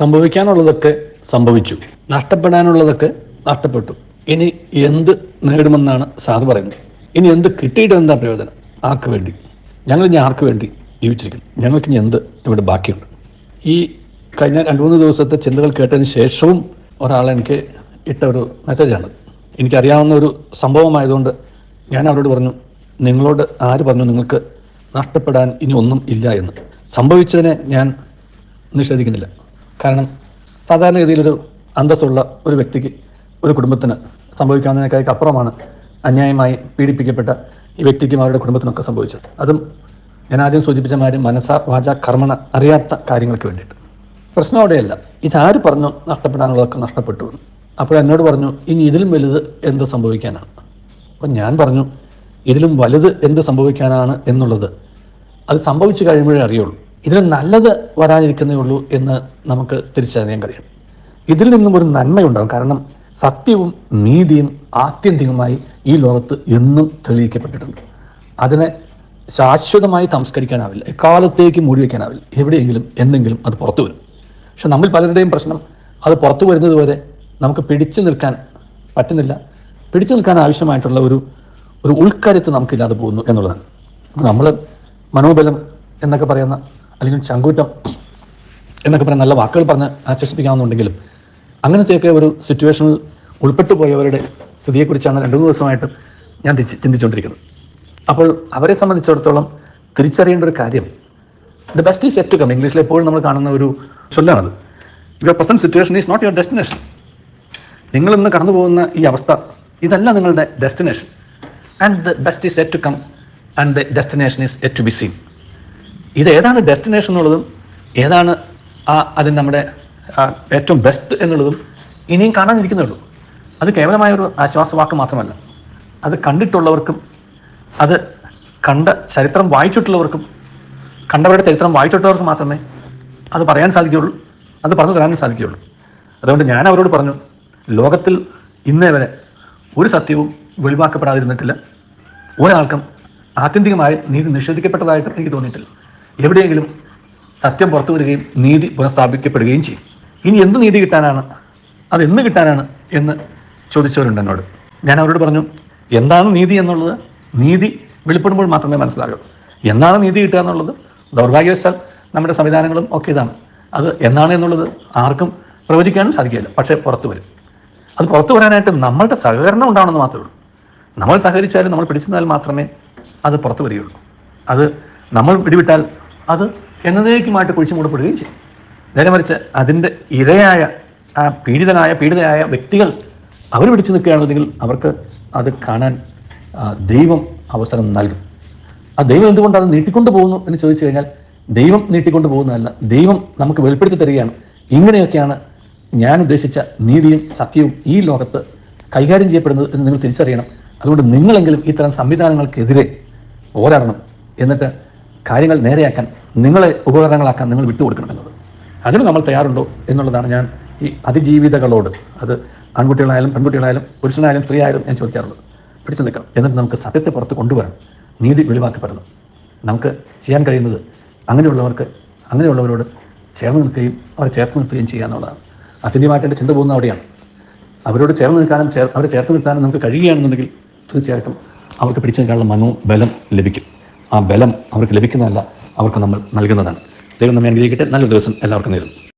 സംഭവിക്കാനുള്ളതൊക്കെ സംഭവിച്ചു. നഷ്ടപ്പെടാനുള്ളതൊക്കെ നഷ്ടപ്പെട്ടു. ഇനി എന്ത് നേടുമെന്നാണ് സാർ പറയുന്നത്. ഇനി എന്ത് കിട്ടിയിട്ട് എന്താ പ്രയോജനം? ആർക്ക് വേണ്ടി? ഞങ്ങൾ ഇനി ആർക്ക് വേണ്ടി ജീവിച്ചിരിക്കുന്നു? ഞങ്ങൾക്ക് ഇനി എന്ത് ഇവിടെ ബാക്കിയുണ്ട്? ഈ കഴിഞ്ഞ രണ്ട് മൂന്ന് ദിവസത്തെ ചിന്തകൾ കേട്ടതിന് ശേഷവും ഒരാൾ എനിക്ക് ഇട്ട ഒരു മെസ്സേജാണ് എനിക്കറിയാവുന്ന ഒരു സംഭവമായതുകൊണ്ട് ഞാൻ അവരോട് പറഞ്ഞു നിങ്ങളോട് ആര് പറഞ്ഞു നിങ്ങൾക്ക് നഷ്ടപ്പെടാൻ ഇനി ഒന്നും ഇല്ല എന്ന്? സംഭവിച്ചതിനെ ഞാൻ നിഷേധിക്കുന്നില്ല. കാരണം സാധാരണഗതിയിലൊരു അന്തസ്സുള്ള ഒരു വ്യക്തിക്ക് ഒരു കുടുംബത്തിന് സംഭവിക്കാവുന്നതിനേക്കാൾക്ക് അപ്പുറമാണ് അന്യായമായി പീഡിപ്പിക്കപ്പെട്ട ഈ വ്യക്തിക്കും അവരുടെ കുടുംബത്തിനൊക്കെ സംഭവിച്ചത്. അതും ഞാൻ ആദ്യം സൂചിപ്പിച്ച മാതിരി മനസ്സ വാച കർമ്മണ അറിയാത്ത കാര്യങ്ങൾക്ക് വേണ്ടിയിട്ട്. പ്രശ്നം അവിടെയല്ല. ഇതാര് പറഞ്ഞു നഷ്ടപ്പെടാനുള്ളതൊക്കെ നഷ്ടപ്പെട്ടു എന്നോട് പറഞ്ഞു ഇനി ഇതിലും വലുത് എന്ത് സംഭവിക്കാനാണ്? അപ്പം ഞാൻ പറഞ്ഞു ഇതിലും വലുത് എന്ത് സംഭവിക്കാനാണ് എന്നുള്ളത് അത് സംഭവിച്ചു കഴിയുമ്പോഴേ അറിയുള്ളൂ. ഇതിൽ നല്ലത് വരാനിരിക്കുന്നേ ഉള്ളൂ എന്ന് നമുക്ക് തിരിച്ചറിയാൻ കഴിയും. ഇതിൽ നിന്നും ഒരു നന്മയുണ്ടാകും. കാരണം സത്യവും നീതിയും ആത്യന്തികമായി ഈ ലോകത്ത് എന്നും തെളിയിക്കപ്പെട്ടിട്ടുണ്ട്. അതിനെ ശാശ്വതമായി സംസ്കരിക്കാനാവില്ല. എക്കാലത്തേക്ക് മൂടി വയ്ക്കാനാവില്ല എവിടെയെങ്കിലും എന്തെങ്കിലും അത് പുറത്തു വരും. പക്ഷെ നമ്മൾ പലരുടെയും പ്രശ്നം അത് പുറത്തു വരുന്നത് വരെ നമുക്ക് പിടിച്ചു നിൽക്കാൻ പറ്റുന്നില്ല. പിടിച്ചു നിൽക്കാൻ ആവശ്യമായിട്ടുള്ള ഒരു ഒരു ഉൾക്കരുത്ത് നമുക്കില്ലാതെ പോകുന്നു എന്നുള്ളതാണ്. നമ്മൾ മനോബലം എന്നൊക്കെ പറയുന്ന അല്ലെങ്കിൽ ചങ്കൂറ്റം എന്നൊക്കെ പറഞ്ഞ നല്ല വാക്കുകൾ പറഞ്ഞ് ആശ്വസിപ്പിക്കാവുന്നുണ്ടെങ്കിലും അങ്ങനത്തെയൊക്കെ ഒരു സിറ്റുവേഷനിൽ ഉൾപ്പെട്ടു പോയവരുടെ സ്ഥിതിയെക്കുറിച്ചാണ് രണ്ടു ദിവസമായിട്ട് ഞാൻ ചിന്തിച്ചുകൊണ്ടിരിക്കുന്നത്. അപ്പോൾ അവരെ സംബന്ധിച്ചിടത്തോളം തിരിച്ചറിയേണ്ട ഒരു കാര്യം the best is yet to come ഇംഗ്ലീഷിൽ എപ്പോഴും നമ്മൾ കാണുന്ന ഒരു ചൊല്ലാണത്. Your present situation is not your destination നിങ്ങൾ ഇന്ന് കടന്നു പോകുന്ന ഈ അവസ്ഥ ഇതല്ല നിങ്ങളുടെ destination and the best is yet to come and the destination is yet to be seen ഇത് ഏതാണ് ഡെസ്റ്റിനേഷൻ എന്നുള്ളതും ഏതാണ് ആ അതിന് നമ്മുടെ ഏറ്റവും ബെസ്റ്റ് എന്നുള്ളതും ഇനിയും കാണാനിരിക്കുന്നുള്ളൂ അത് കേവലമായ ഒരു ആശ്വാസവാക്ക് മാത്രമല്ല. അത് കണ്ടിട്ടുള്ളവർക്കും അത് കണ്ട ചരിത്രം വായിച്ചിട്ടുള്ളവർക്കും കണ്ടവരുടെ ചരിത്രം വായിച്ചിട്ടുള്ളവർക്ക് മാത്രമേ അത് പറയാൻ സാധിക്കുകയുള്ളൂ അത് പറഞ്ഞു തരാനും സാധിക്കുകയുള്ളൂ. അതുകൊണ്ട് ഞാൻ അവരോട് പറഞ്ഞു ലോകത്തിൽ ഇന്നേ വരെ ഒരു സത്യവും വെളിവാക്കപ്പെടാതിരുന്നിട്ടില്ല. ഒരാൾക്കും ആത്യന്തികമായി നീതി നിഷേധിക്കപ്പെട്ടതായിട്ട് എനിക്ക് തോന്നിയിട്ടില്ല. എവിടെയെങ്കിലും സത്യം പുറത്തു വരികയും നീതി പുനഃസ്ഥാപിക്കപ്പെടുകയും ചെയ്യും. ഇനി എന്ത് നീതി കിട്ടാനാണ്? അത് എന്ന് കിട്ടാനാണ് എന്ന് ചോദിച്ചവരുണ്ട് എന്നോട്. ഞാൻ അവരോട് പറഞ്ഞു എന്താണ് നീതി എന്നുള്ളത്? നീതി വെളിപ്പെടുമ്പോൾ മാത്രമേ മനസ്സിലാകൂ. എന്നാണ് നീതി കിട്ടുക എന്നുള്ളത്? ദൗർഭാഗ്യവശാൽ നമ്മുടെ സംവിധാനങ്ങളും ഒക്കെ ഇതാണ്. അത് എന്നാണ് എന്നുള്ളത് ആർക്കും പ്രവചിക്കാനും സാധിക്കില്ല പക്ഷേ പുറത്തു വരും. അത് പുറത്തു വരാനായിട്ട് നമ്മളുടെ സഹകരണം ഉണ്ടാവണമെന്ന് മാത്രമേ ഉള്ളൂ. നമ്മൾ സഹകരിച്ചാലും നമ്മൾ പിടിച്ചെന്നാൽ മാത്രമേ അത് പുറത്തു വരികയുള്ളൂ. അത് നമ്മൾ പിടിവിട്ടാൽ അത് എന്നതേക്കുമായിട്ട് കുഴിച്ചു മൂടപ്പെടുകയും ചെയ്യും. നേരെ മറിച്ച് അതിന്റെ ഇരയായ ആ പീഡിതനായ പീഡിതയായ വ്യക്തികൾ അവർ പിടിച്ചു നിൽക്കുകയാണെന്നുണ്ടെങ്കിൽ അവർക്ക് അത് കാണാൻ ദൈവം അവസരം നൽകും. ആ ദൈവം എന്തുകൊണ്ട് അത് നീട്ടിക്കൊണ്ട് പോകുന്നു എന്ന് ചോദിച്ചു കഴിഞ്ഞാൽ ദൈവം നീട്ടിക്കൊണ്ട് പോകുന്നതല്ല. ദൈവം നമുക്ക് വെളിപ്പെടുത്തി തരികയാണ്. ഇങ്ങനെയൊക്കെയാണ് ഞാൻ ഉദ്ദേശിച്ച നീതിയും സത്യവും ഈ ലോകത്ത് കൈകാര്യം ചെയ്യപ്പെടുന്നത് എന്ന് നിങ്ങൾ തിരിച്ചറിയണം. അതുകൊണ്ട് നിങ്ങളെങ്കിലും ഇത്തരം സംവിധാനങ്ങൾക്കെതിരെ പോരാടണം. എന്നിട്ട് കാര്യങ്ങൾ നേരെയാക്കാൻ നിങ്ങളെ ഉപകരണങ്ങളാക്കാൻ നിങ്ങൾ വിട്ടുകൊടുക്കണമെന്നത് അതിന് നമ്മൾ തയ്യാറുണ്ടോ എന്നുള്ളതാണ് ഞാൻ ഈ അതിജീവിതകളോട് അത് ആൺകുട്ടികളായാലും പെൺകുട്ടികളായാലും പുരുഷനായാലും സ്ത്രീ ആയാലും ഞാൻ ചോദിക്കാറുള്ളത്. പിടിച്ചു നിൽക്കണം എന്നിട്ട് നമുക്ക് സത്യത്തെ പുറത്ത് കൊണ്ടുവരണം നീതി വെളിവാക്കപ്പെടണം. നമുക്ക് ചെയ്യാൻ കഴിയുന്നത് അങ്ങനെയുള്ളവർക്ക് അങ്ങനെയുള്ളവരോട് ചേർന്ന് നിൽക്കുകയും അവരെ ചേർത്ത് നിർത്തുകയും ചെയ്യുക എന്നുള്ളതാണ്. അത്യന്തികമായിട്ട് എന്റെ ചിന്ത പോകുന്ന അവിടെയാണ്. അവരോട് ചേർന്ന് നിൽക്കാനും ചേർ അവരെ ചേർത്ത് നിർത്താനും നമുക്ക് കഴിയുകയാണെന്നുണ്ടെങ്കിൽ തീർച്ചയായിട്ടും അവർക്ക് പിടിച്ചു നിൽക്കാനുള്ള മനോബലം ലഭിക്കും. ആ ബലം അവർക്ക് ലഭിക്കുന്നതല്ല അവർക്ക് നമ്മൾ നൽകുന്നതാണ്. ദൈവം നമ്മെ അനുഗ്രഹിക്കട്ടെ. നല്ലൊരു ദിവസം എല്ലാവർക്കും നേരുന്നു.